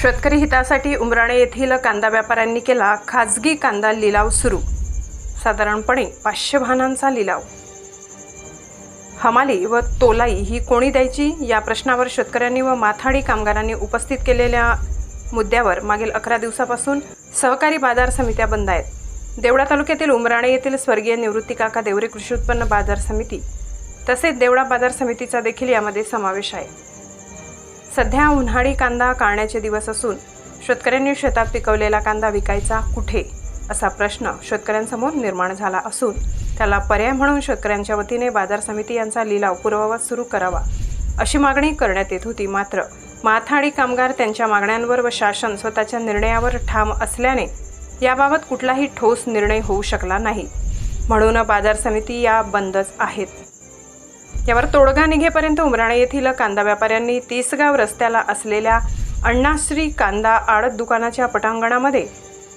शेतकरी हितासाठी उमराणे येथील कांदा व्यापाऱ्यांनी केला खाजगी कांदा लिलाव सुरू. साधारणपणे पाचशे वाहनांचा लिलाव. हमाली व तोलाई ही कोणी द्यायची? या प्रश्नावर शेतकऱ्यांनी व माथाडी कामगारांनी उपस्थित केलेल्या मुद्द्यावर मागील अकरा दिवसापासून सहकारी बाजार समित्या बंद आहेत. देवळा तालुक्यातील उमराणे येथील स्वर्गीय निवृत्ती काका देवरे कृषी उत्पन्न बाजार समिती तसेच देवळा बाजार समितीचा देखील यामध्ये समावेश आहे. सध्या उन्हाळी कांदा काढण्याचे दिवस असून शेतकऱ्यांनी शेतात पिकवलेला कांदा विकायचा कुठे असा प्रश्न शेतकऱ्यांसमोर निर्माण झाला असून त्याला पर्याय म्हणून शेतकऱ्यांच्या वतीने बाजार समिती यांचा लिलाव पूर्ववत सुरू करावा अशी मागणी करण्यात येत होती. मात्र माथाडी कामगार त्यांच्या मागण्यांवर व शासन स्वतःच्या निर्णयावर ठाम असल्याने याबाबत कुठलाही ठोस निर्णय होऊ शकला नाही. म्हणून बाजार समिती या बंदच आहेत. यावर तोडगा निघेपर्यंत उमराणे येथील कांदा व्यापाऱ्यांनी तीसगाव रस्त्याला असलेल्या अण्णाश्री कांदा आडत दुकानाच्या पटांगणामध्ये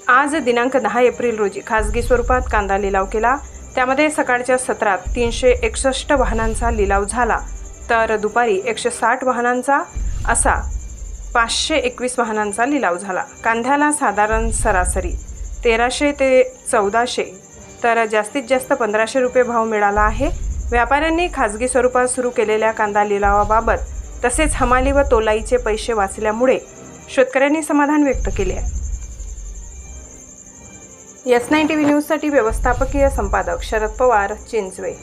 आज दिनांक दहा एप्रिल रोजी खासगी स्वरूपात कांदा लिलाव केला. त्यामध्ये सकाळच्या सत्रात तीनशे एकसष्ट वाहनांचा लिलाव झाला. तर दुपारी एकशे साठ वाहनांचा असा पाचशे एकवीस वाहनांचा लिलाव झाला. कांद्याला साधारण सरासरी तेराशे ते चौदाशे तर जास्तीत जास्त पंधराशे रुपये भाव मिळाला आहे. व्यापाऱ्यांनी खाजगी स्वरूपात सुरू केलेल्या कांदा लिलावाबाबत तसेच हमाली व तोलाईचे पैसे वाचल्यामुळे शेतकऱ्यांनी समाधान व्यक्त केले आहे. एस नाईन टी व्ही न्यूजसाठी व्यवस्थापकीय संपादक शरद पवार चिंचवे.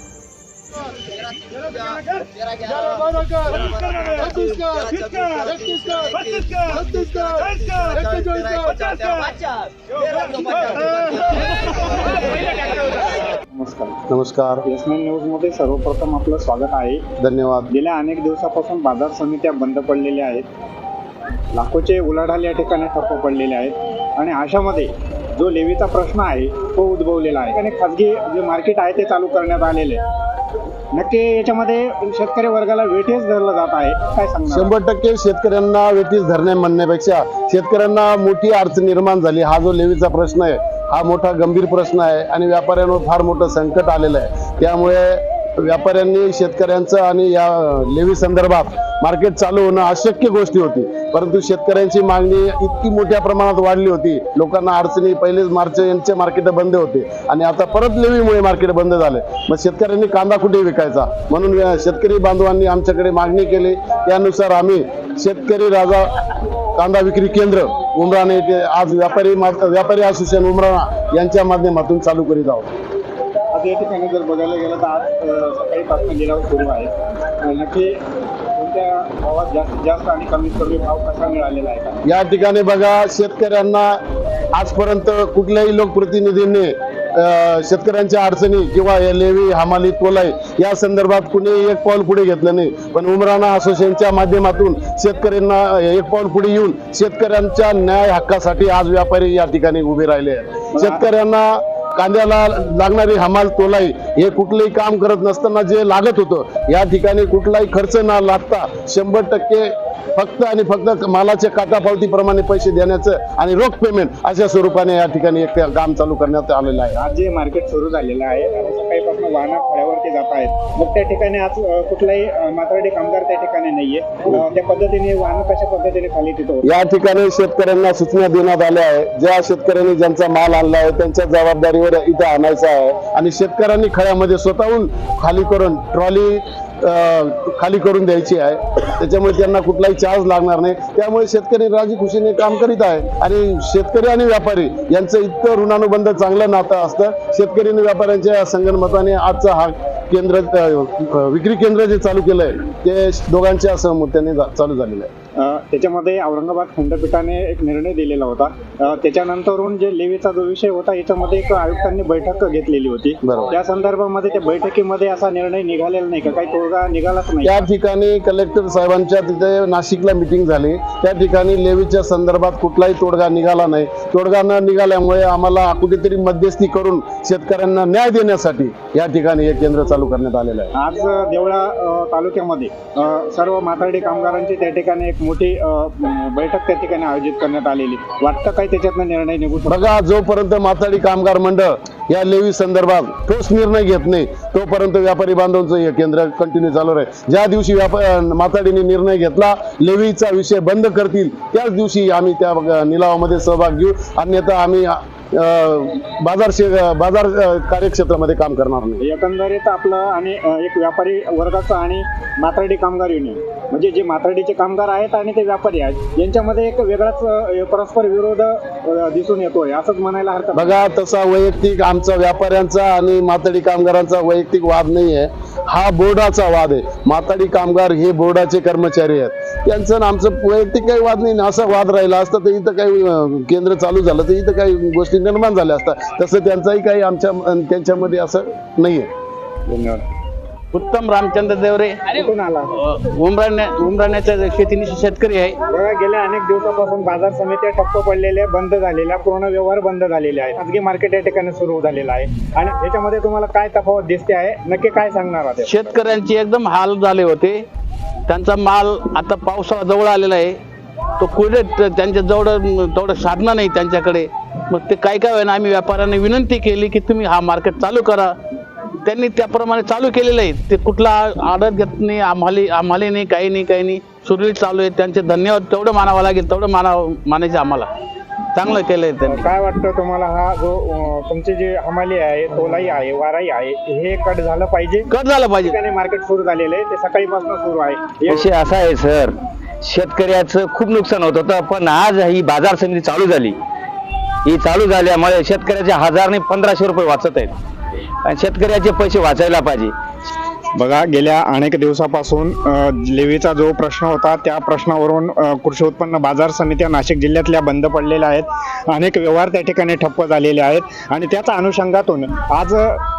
नमस्कार. एसमेन न्यूजमध्ये सर्वप्रथम आपलं स्वागत आहे. धन्यवाद. गेल्या अनेक दिवसापासून बाजार समित्या बंद पडलेल्या आहेत. लाखोचे उलाढाल या ठिकाणी ठप्प पडलेले आहेत. आणि अशामध्ये जो लेवीचा प्रश्न आहे तो उद्भवलेला आहे. आणि खाजगी जे मार्केट आहे ते चालू करण्यात आलेले नक्की याच्यामध्ये शेतकरी वर्गाला वेठीस धरलं जात आहे. काय सांगणार? शंभर टक्के शेतकऱ्यांना वेटीस धरणे म्हणण्यापेक्षा शेतकऱ्यांना मोठी अडचण निर्माण झाली. हा जो लेवीचा प्रश्न आहे हा मोठा गंभीर प्रश्न आहे आणि व्यापाऱ्यांवर फार मोठं संकट आलेलं आहे. त्यामुळे व्यापाऱ्यांनी शेतकऱ्यांचं आणि या लेवी संदर्भात मार्केट चालू होणं अशक्य गोष्टी होती. परंतु शेतकऱ्यांची मागणी इतकी मोठ्या प्रमाणात वाढली होती. लोकांना अडचणी पहिलेच मार्च यांचे मार्केट बंद होते आणि आता परत लेवीमुळे मार्केट बंद झाले. मग शेतकऱ्यांनी कांदा कुठे विकायचा? म्हणून शेतकरी बांधवांनी आमच्याकडे मागणी केली. त्यानुसार आम्ही शेतकरी राजा कांदा विक्री केंद्र उमराणे येथे आज व्यापारी व्यापारी असोसिएशन उमराणा यांच्या माध्यमातून चालू करीत आहोत. आता या ठिकाणी जर बघायला गेलं तर आज लिलाव सुरू आहे. नक्की कोणत्या भावात जास्तीत जास्त आणि कमीत कमी भाव कसा मिळालेला आहे? का या ठिकाणी बघा शेतकऱ्यांना आजपर्यंत कुठल्याही लोकप्रतिनिधींनी शेतकऱ्यांच्या अडचणी किंवा या लेवी हमाली तोलाई या संदर्भात कुणीही एक पाऊल पुढे घेतलं नाही. पण उमराणा असोसिएशनच्या माध्यमातून शेतकऱ्यांना एक पाऊल पुढे येऊन शेतकऱ्यांच्या न्याय हक्कासाठी आज व्यापारी या ठिकाणी उभे राहिले आहेत. शेतकऱ्यांना कांद्याला लागणारी हमाल तोलाई हे कुठलंही काम करत नसताना जे लागत होतं या ठिकाणी कुठलाही खर्च न लागता शंभर टक्के फक्त आणि फक्त मालाच्या काटा पावतीप्रमाणे पैसे देण्याचं आणि रोख पेमेंट अशा स्वरूपाने या ठिकाणी एक काम चालू करण्यात आलेलं आहे. आज जे मार्केट सुरू झालेलं आहे सकाळीपासून वाहनं फळ्यावरती जात आहेत. मग त्या ठिकाणी आज कुठलाही माथाडी कामगार त्या ठिकाणी नाहीये. त्या पद्धतीने वाहनं कशा पद्धतीने खाली तिथं? या ठिकाणी शेतकऱ्यांना सूचना देण्यात आल्या आहे. ज्या शेतकऱ्यांनी ज्यांचा माल आणला आहे त्यांच्या जबाबदारीवर इथं आणायचा आहे. आणि शेतकऱ्यांनी खळ्यामध्ये स्वतःहून खाली करून ट्रॉली खाली करून द्यायची आहे. त्याच्यामुळे त्यांना कुठलाही चार्ज लागणार नाही. त्यामुळे शेतकरी राजी खुशीने काम करीत आहे. आणि शेतकरी आणि व्यापारी यांचं इतकं ऋणानुबंध चांगलं नातं असतं. शेतकरी आणि व्यापाऱ्यांच्या संगणमताने आजचा हा केंद्र विक्री केंद्र जे चालू केलं आहे ते दोघांच्या सहमत्याने चालू झालेलं आहे. त्याच्यामध्ये औरंगाबाद खंडपीठाने एक निर्णय दिलेला होता. त्याच्यानंतरून जे लेवीचा जो विषय होता याच्यामध्ये एक आयुक्तांनी बैठक घेतलेली होती. बरोबर. त्या संदर्भामध्ये त्या बैठकीमध्ये असा निर्णय निघालेला नाही का? काही तोडगा निघालाच नाही त्या ठिकाणी कलेक्टर साहेबांच्या तिथे नाशिकला मिटिंग झाली. त्या ठिकाणी लेवीच्या संदर्भात कुठलाही तोडगा निघाला नाही. तोडगा न निघाल्यामुळे आम्हाला कुठेतरी मध्यस्थी करून शेतकऱ्यांना न्याय देण्यासाठी या ठिकाणी हे केंद्र चालू करण्यात आलेलं आहे. आज देवळा तालुक्यामध्ये सर्व माथाडी कामगारांची त्या ठिकाणी एक एक मोठी बैठक त्या ठिकाणी आयोजित करण्यात आलेली. वाटतं काय त्याच्यातनं निर्णय निघू बघा जोपर्यंत माथाडी कामगार मंडळ या लेवी संदर्भात ठोस निर्णय घेत नाही तोपर्यंत व्यापारी बांधवांचं हे केंद्र कंटिन्यू चालू राहील. ज्या दिवशी व्यापार माथाडीने निर्णय घेतला लेवीचा विषय बंद करतील त्याच दिवशी आम्ही त्या निलावामध्ये सहभाग घेऊ. अन्यथा आम्ही बाजार शे- बाजार कार्यक्षेत्रामध्ये काम करणार नाही. एकंदरीत आपलं आणि एक व्यापारी वर्गाचं आणि माथाडी कामगार युनियन. म्हणजे जे माथाडीचे कामगार आहेत आणि ते व्यापारी आहेत यांच्यामध्ये एक वेगळाच परस्पर विरोध दिसून येतोय असंच म्हणायला हरकत. बघा तसा वैयक्तिक आमचा व्यापाऱ्यांचा आणि माथाडी कामगारांचा वैयक्तिक वाद नाही आहे हा बोर्डाचा वाद आहे. माथाडी कामगार हे बोर्डाचे कर्मचारी आहेत. त्यांचं आणि आमचं वैयक्तिक काही वाद नाही. असा वाद राहिला असता तर इथं काही केंद्र चालू झालं तर इथं काही गोष्टी निर्माण झाल्या असतात तसं त्यांचाही काही आमच्या त्यांच्यामध्ये असं नाहीये. धन्यवाद. उत्तम रामचंद्र देवरे. कुठून आला? उमराण्या उमराण्याचा शेतीनिशी शेतकरी आहे. बघा गेल्या अनेक दिवसापासून बाजार समित्या ठप्प पडलेल्या बंद झालेल्या पूर्ण व्यवहार बंद झालेले आहेत. खाजगी मार्केट या ठिकाणी सुरू झालेलं आहे. आणि याच्यामध्ये तुम्हाला काय तफावत दिसते आहे? नक्की काय सांगणार आहात? शेतकऱ्यांचे एकदम हाल झाले होते. त्यांचा माल आता पावसाळा जवळ आलेला आहे. तो कुठे त्यांच्या जवळ तेवढं साधनं नाही त्यांच्याकडे. मग ते काय काय होईना आम्ही व्यापाऱ्यांनी विनंती केली की तुम्ही हा मार्केट चालू करा. त्यांनी त्याप्रमाणे चालू केलेलं आहे. ते कुठला ऑर्डर घेत नाही आम्हाला आम्हाला नाही काही नाही काही नाही. सुरळीत चालू आहे. त्यांचे धन्यवाद तेवढं मानावं लागेल तेवढं मानावं मानायचं आम्हाला. चांगलं केलं आहे त्यांनी काय वाटतं तुम्हाला हा जो अं, तुमची जी हमाली आहे तोलाई आहे वाराई आहे हे कट झालं पाहिजे? कट झालं पाहिजे. ठिकाणी मार्केट सुरू झालेलं आहे ते सकाळीपासून सुरू आहे. या- विषय असा आहे सर शेतकऱ्याचं खूप नुकसान होत होतं पण आज ही बाजार समिती चालू झाली. ही चालू झाल्यामुळे शेतकऱ्याचे हजार नाही पंधराशे रुपये वाचत आहेत. आणि शेतकऱ्याचे पैसे वाचायला पाहिजे. बघा गेल्या अनेक दिवसापासून लेवीचा जो प्रश्न होता त्या प्रश्नावरून कृषी उत्पन्न बाजार समित्या नाशिक जिल्ह्यातल्या बंद पडलेल्या आहेत. अनेक व्यवहार त्या ठिकाणी ठप्प झालेले आहेत. आणि त्याच अनुषंगातून आज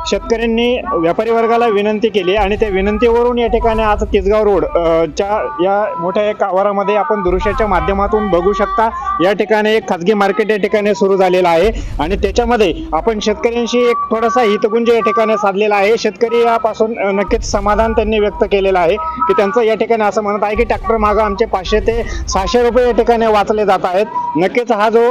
शेतकऱ्यांनी व्यापारी वर्गाला विनंती केली आणि त्या विनंतीवरून या ठिकाणी आज तिसगाव रोडच्या या मोठ्या एक आवारामध्ये आपण दृश्याच्या माध्यमातून बघू शकता. या ठिकाणी एक खाजगी मार्केट या ठिकाणी सुरू झालेलं आहे आणि त्याच्यामध्ये आपण शेतकऱ्यांशी एक थोडासा हितगुंज या ठिकाणी साधलेला आहे. शेतकरी यापासून नक्कीच समाधान त्यांनी व्यक्त केलेलं आहे की त्यांचं या ठिकाणी असं म्हणत आहे की ट्रॅक्टर मागं आमचे पाचशे ते सहाशे रुपये या ठिकाणी वाचले जात आहेत. नक्कीच हा जो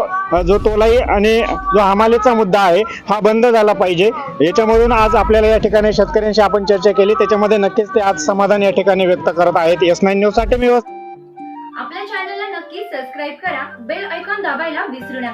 जो तोलाई आणि जो हमालीचा मुद्दा आहे हा बंद झाला पाहिजे. याच्यामधून आज आपल्याला या ठिकाणी शेतकऱ्यांशी आपण चर्चा केली. त्याच्यामध्ये नक्कीच ते आज समाधान या ठिकाणी व्यक्त करत आहेत. एस नाईन न्यूजसाठी मी आपल्या चॅनलला नक्की सबस्क्राईब करा. बेल ऐकॉन दाबायला विसरू नका.